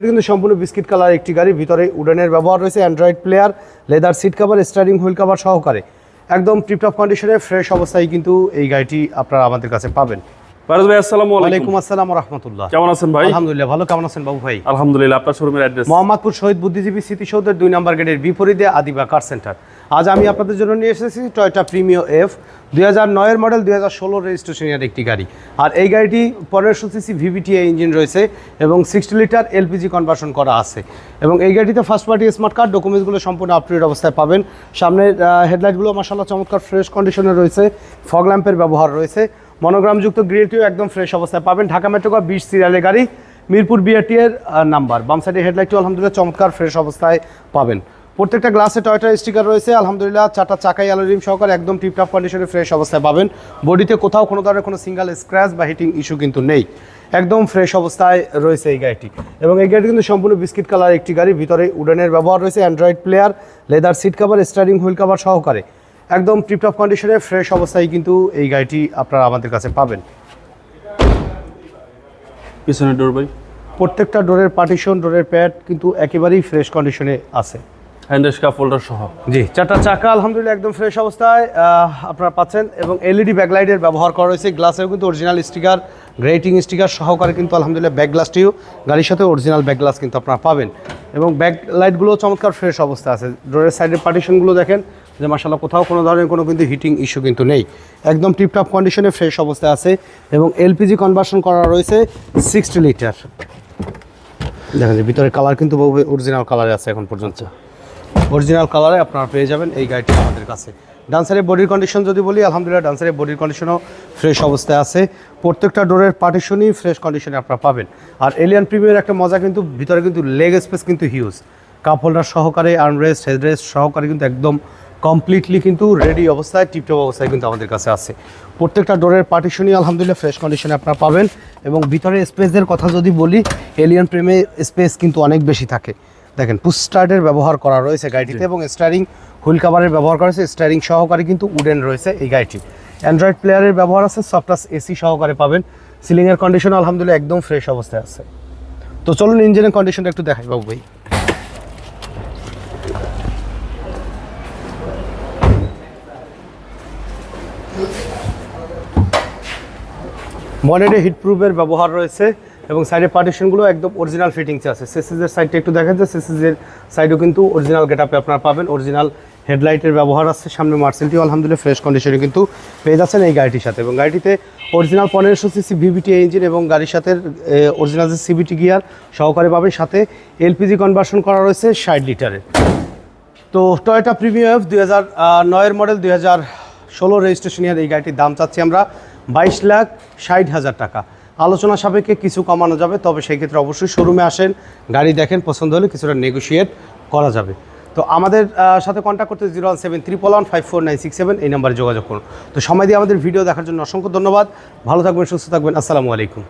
কিন্তু সম্পূর্ণ biscuit colour একটি গাড়ি। ভিতরে উডানের ব্যবহার রয়েছে android player leather seat cover steering wheel cover সহকারে। একদম টিপটপ কন্ডিশনে ফ্রেশ অবস্থায় কিন্তু এই গাড়িটি আপনারা আমাদের কাছে পাবেন। ফারাজ ভাই আসসালামু আলাইকুম। আসসালাম রহমতুল্লাহ কেমন আছেন ভাই? আলহামদুলিল্লাহ ভালো। কেমন আছেন বাবু ভাই? আলহামদুলিল্লাহ আপনার শোরুমের অ্যাড্রেস মোহাম্মদপুর শহীদ বুদ্ধিজীবী স্মৃতিসৌধের দুই নম্বর গেটের বিপরীতে আদিবা কার সেন্টার। আজ আমি আপনাদের জন্য নিয়ে এসেছি টয়টা প্রিমিও এফ দুই হাজার নয়ের মডেল দুই হাজার ষোলো রেজিস্ট্রেশনের একটি গাড়ি। আর এই গাড়িটি পনেরোশো সিসি ভিভিটিআই ইঞ্জিন রয়েছে এবং সিক্সটি লিটার এলপিজি কনভার্সন করা আছে। এবং এই গাড়িতে ফার্স্ট পার্টি স্মার্ট কার্ড ডকুমেন্টসগুলো সম্পূর্ণ আপটুডেট অবস্থায় পাবেন। সামনের হেডলাইটগুলো মাসাল্লাহ চমৎকার ফ্রেশ কন্ডিশনে রয়েছে। ফগ ল্যাম্পের ব্যবহার রয়েছে। মনোগ্রামযুক্ত গ্রিলটিও একদম ফ্রেশ অবস্থায়। পাবেন ঢাকা মেট্রোকা বিশ সিরিয়ালের গাড়ি, মিরপুর বিআরটি এর নাম্বার বাম সাইডে হেডলাইটটিও আলহামদুলিল্লাহ চমৎকার ফ্রেশ অবস্থায় পাবেন। প্রত্যেকটা গ্লাসে টয়টার স্টিকার রয়েছে, আলহামদুলিল্লাহ চারটা চাকাই অ্যালোরিম সহকারে একদম টিপটপ কন্ডিশনে ফ্রেশ অবস্থায় পাবেন। বডিতে কোথাও কোনো ধরনের কোনো সিঙ্গেল স্ক্র্যাচ বা হিটিং ইস্যু কিন্তু নেই। একদম ফ্রেশ অবস্থায় রয়েছে এই গাড়িটি। এবং এই গাড়িটি কিন্তু সম্পূর্ণ বিস্কিট কালার একটি গাড়ি। ভিতরে উডেনের ব্যবহার রয়েছে android player leather seat cover steering wheel cover সহকারে। একদম টিপটপ কন্ডিশনে ফ্রেশ অবস্থায় কিন্তু এই গাড়িটি আপনারা আমাদের কাছে পাবেন। পিছনের ডোর ভাই। প্রত্যেকটা ডোরের পার্টিশন ডোরের প্যাড কিন্তু একেবারেই ফ্রেশ কন্ডিশনে আছে। হ্যান্ডেস কাপ হোল্ডার সহ। জি চারটা চাকা আলহামদুলিল্লাহ একদম ফ্রেশ অবস্থায় আপনারা পাচ্ছেন এবং এলইডি ব্যাকলাইটের ব্যবহার করা রয়েছে গ্লাসেও কিন্তু অরিজিনাল স্টিকার গ্রেটিং স্টিকার সহকারে কিন্তু আলহামদুলিল্লাহ ব্যাক গ্লাসটিও গাড়ির সাথে অরিজিনাল ব্যাক গ্লাস কিন্তু আপনারা পাবেন। এবং ব্যাক লাইটগুলো চমৎকার ফ্রেশ অবস্থা আছে। ডোরের সাইডের পার্টিশনগুলো দেখেন যে মাসাল্লাহ কোথাও কোনো ধরনের কোনো কিন্তু হিটিং ইস্যু কিন্তু নেই। একদম টিপটপ কন্ডিশনে ফ্রেশ অবস্থায় আছে এবং এলপিজি কনভার্সন করা রয়েছে সিক্সটি লিটার দেখেন যে ভিতরে কালার কিন্তু অরিজিনাল কালারে আছে এখন পর্যন্ত। অরিজিনাল কালারে আপনারা পেয়ে যাবেন এই গাড়িটি আমাদের কাছে। ডান্সারের বডির কন্ডিশন যদি বলি, আলহামদুলিল্লাহ ডান্সারের বডির কন্ডিশনও ফ্রেশ অবস্থায় আছে। প্রত্যেকটা ডোরের পার্টিশনই ফ্রেশ কন্ডিশনে আপনারা পাবেন। আর এলিয়ান প্রিমিয়ার একটা মজা কিন্তু, ভিতরে কিন্তু লেগ স্পেস কিন্তু হিউজ কাপ হোল্ডার সহকারে আর্মরেস্ট হেডরেস্ট সহকারে কিন্তু একদম কমপ্লিটলি কিন্তু রেডি অবস্থায় টিপটপ অবস্থায় কিন্তু আমাদের কাছে আছে। প্রত্যেকটা ডোরের পার্টিশনই আলহামদুলিল্লাহ ফ্রেশ কন্ডিশনে আপনারা পাবেন এবং ভিতরে স্পেসের কথা যদি বলি এলিয়ান প্রেমে স্পেস কিন্তু অনেক বেশি থাকে। দেখেন পুশ স্টার্টের ব্যবহার করা রয়েছে গাড়িটিতে এবং স্টারিং হুইল কাভারের ব্যবহার করা হয়েছে স্টারিং সহকারে কিন্তু উডেন রয়েছে এই গাড়িটি। অ্যান্ড্রয়েড প্লেয়ারের ব্যবহার আছে সফটাস এসি সহকারে পাবেন। সিলিংয়ের কন্ডিশন আলহামদুলিল্লাহ একদম ফ্রেশ অবস্থায় আছে। তো চলুন ইঞ্জিনের কন্ডিশনটা একটু দেখাই বাবু ভাই। বনেটে হিটপ্রুফের ব্যবহার রয়েছে এবং সাইডের পার্টিশনগুলো একদম অরিজিনাল ফিটিংসে আছে। সেসিসের সাইডটা একটু দেখা যায় সেসিসের সাইডও কিন্তু অরিজিনাল গেট আপে আপনারা পাবেন। অরিজিনাল হেডলাইটের ব্যবহার আছে। সামনে মার্সেলটিও আলহামদুলিল্লাহ ফ্রেশ কন্ডিশনে কিন্তু পেয়ে যাচ্ছেন এই গাড়িটির সাথে। এবং গাড়িটিতে অরিজিনাল পনেরোশো সিসি ভিভিটি ইঞ্জিন এবং গাড়ির সাথে অরিজিনাল যে সিবিটি গিয়ার সহকারে পাবেন। সাথে এলপিজি কনভার্সন করা রয়েছে ষাট লিটারের। তো টয়োটা প্রিমিয়াম এফ দুই হাজার নয়ের মডেল দুই হাজার ষোলো রেজিস্ট্রেশনের এই গাড়িটির দাম চাচ্ছি আমরা বাইশ লাখ ষাট হাজার টাকা। আলোচনা সাপেক্ষে কিছু কমানো যাবে, তবে সেই ক্ষেত্রে অবশ্যই শোরুমে আসেন, গাড়ি দেখেন, পছন্দ হলে কিছুটা নেগোসিয়েট করা যাবে। তো আমাদের সাথে কন্ট্যাক্ট করতে zero one seven triple one five four nine six seven এই নাম্বারে যোগাযোগ করুন। তো সময় দিয়ে আমাদের ভিডিও দেখার জন্য অসংখ্য ধন্যবাদ। ভালো থাকবেন, সুস্থ থাকবেন, আসসালামু আলাইকুম।